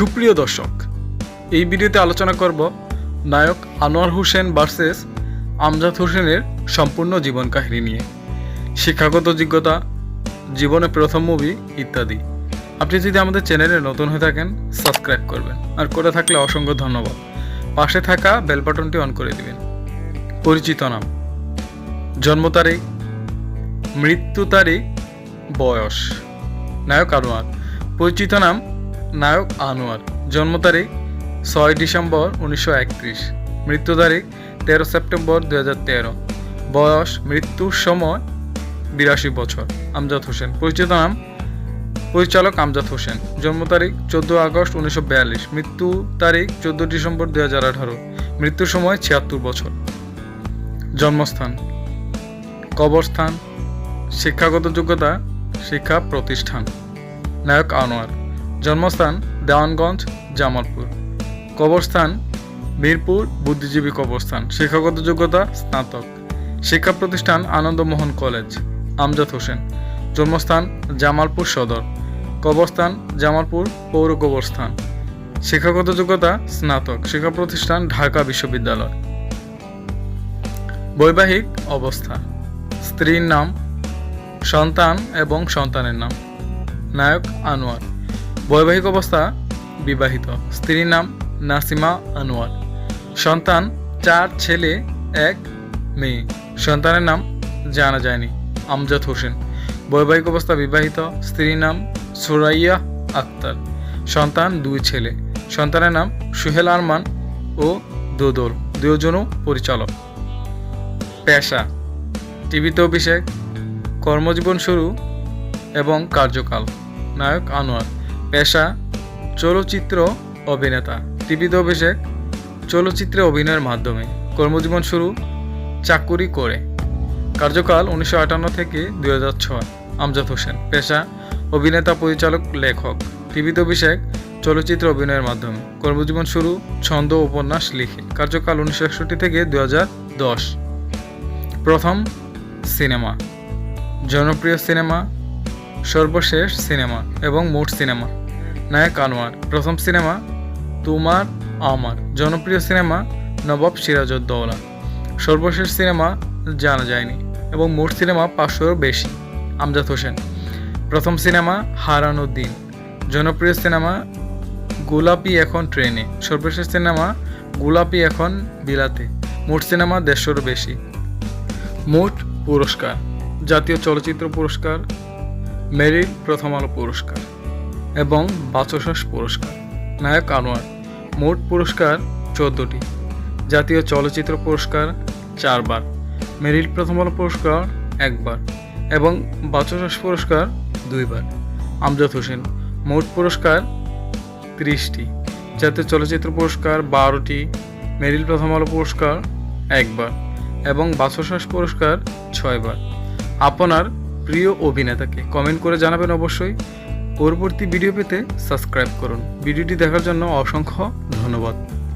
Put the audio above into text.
সুপ্রিয় দর্শক, এই ভিডিওতে আলোচনা করব নায়ক আনোয়ার হোসেন ভার্সেস আমজাদ হোসেনের সম্পূর্ণ জীবন কাহিনী নিয়ে। শিক্ষাগত যোগ্যতা জীবনে প্রথম মুভি ইত্যাদি। আপনি যদি আমাদের চ্যানেলে নতুন হয়ে থাকেন, সাবস্ক্রাইব করবেন। আর করে থাকলে অসংখ্য ধন্যবাদ। পাশে থাকা বেল বাটনটি অন করে দিবেন। পরিচিত নাম। জন্ম তারিখ, মৃত্যু তারিখ, বয়স। নায়ক আনোয়ার। পরিচিত নাম নায়ক আনোয়ার, জন্ম তারিখ ছয় ডিসেম্বর উনিশশো একত্রিশ, মৃত্যু তারিখ তেরো সেপ্টেম্বর দু তেরো, বয়স মৃত্যুর সময় বিরাশি বছর, আমজাদ হোসেন। পরিচিত নাম, পরিচালক আমজাদ হোসেন। জন্ম তারিখ চোদ্দ আগস্ট উনিশশো বিয়াল্লিশ, মৃত্যু তারিখ চোদ্দ ডিসেম্বর দু হাজার আঠারো মৃত্যুর সময় ছিয়াত্তর বছর। জন্মস্থান, কবরস্থান, শিক্ষাগত যোগ্যতা, শিক্ষা প্রতিষ্ঠান। নায়ক আনোয়ার। জন্মস্থান দেওয়ানগঞ্জ, জামালপুর। কবরস্থান মিরপুর বুদ্ধিজীবী কবরস্থান। শিক্ষাগত যোগ্যতা স্নাতক। শিক্ষা প্রতিষ্ঠান আনন্দমোহন কলেজ, আমজাদ হোসেন। জন্মস্থান জামালপুর সদর। কবরস্থান জামালপুর পৌর কবরস্থান। শিক্ষাগত যোগ্যতা স্নাতক। শিক্ষা প্রতিষ্ঠান ঢাকা বিশ্ববিদ্যালয়। বৈবাহিক অবস্থা। স্ত্রীর নাম, সন্তান এবং সন্তানের নাম। নায়ক আনোয়ার। বৈবাহিক অবস্থা বিবাহিত। স্ত্রীর নাম নাসিমা আনোয়ার। সন্তান, চার ছেলে, এক মেয়ে। সন্তানের নাম জানা যায়নি, আমজাদ হোসেন। বৈবাহিক অবস্থা বিবাহিত, স্ত্রীর নাম সুরাইয়া আক্তার। সন্তান, দুই ছেলে। সন্তানের নাম সুহেল আরমান ও দোদল, দুজনও পরিচালক। পেশা, টিভিতে অভিষেক, কর্মজীবন শুরু এবং কার্যকাল। নায়ক আনোয়ার। পেশা, চলচ্চিত্র অভিনেতা। টিভিতে অভিষেক, চলচ্চিত্রে অভিনয়ের মাধ্যমে। কর্মজীবন শুরু চাকুরি করে। কার্যকাল উনিশশো আটান্ন থেকে দুই হাজার ছয়। আমজাদ হোসেন, পেশা, অভিনেতা, পরিচালক, লেখক। টিভিতে অভিষেক, চলচ্চিত্র অভিনয়ের মাধ্যমে। কর্মজীবন শুরু ছন্দ উপন্যাস লিখে। কার্যকাল উনিশশো একষট্টি থেকে দুই হাজার দশ। প্রথম সিনেমা। জনপ্রিয় সিনেমা, সর্বশেষ সিনেমা এবং মোট সিনেমা। নায়ক আনোয়ার। প্রথম সিনেমা তোমার, আমার। জনপ্রিয় সিনেমা নবাব সিরাজউদ্দৌলা। সর্বশেষ সিনেমা জানা যায়নি এবং মোট সিনেমা পাঁচশোর বেশি। আমজাদ হোসেন। প্রথম সিনেমা হারানো দিন জনপ্রিয় সিনেমা গোলাপি এখন ট্রেনে। সর্বশেষ সিনেমা গোলাপি এখন বিলাতে। মোট সিনেমা দেড়শোর বেশি। মোট পুরস্কার। জাতীয় চলচ্চিত্র পুরস্কার, মেরিট প্রথম আলো পুরস্কার। এবং বাচসাস পুরস্কার। নায়ক আনোয়ার, মোট পুরস্কার চোদ্দোটি। জাতীয় চলচ্চিত্র পুরস্কার চারবার। মেরিল প্রথম আলো পুরস্কার একবার এবং বাচসাস পুরস্কার দুইবার। আমজাদ হোসেন, মোট পুরস্কার ত্রিশটি। জাতীয় চলচ্চিত্র পুরস্কার বারোটি। মেরিল প্রথম আলো পুরস্কার একবার এবং বাচসাস পুরস্কার ছয়বার। আপনার প্রিয় অভিনেতাকে কমেন্ট করে জানাবেন অবশ্যই। পরবর্তী ভিডিও পেতে সাবস্ক্রাইব করুন। ভিডিওটি দেখার জন্য অসংখ্য ধন্যবাদ।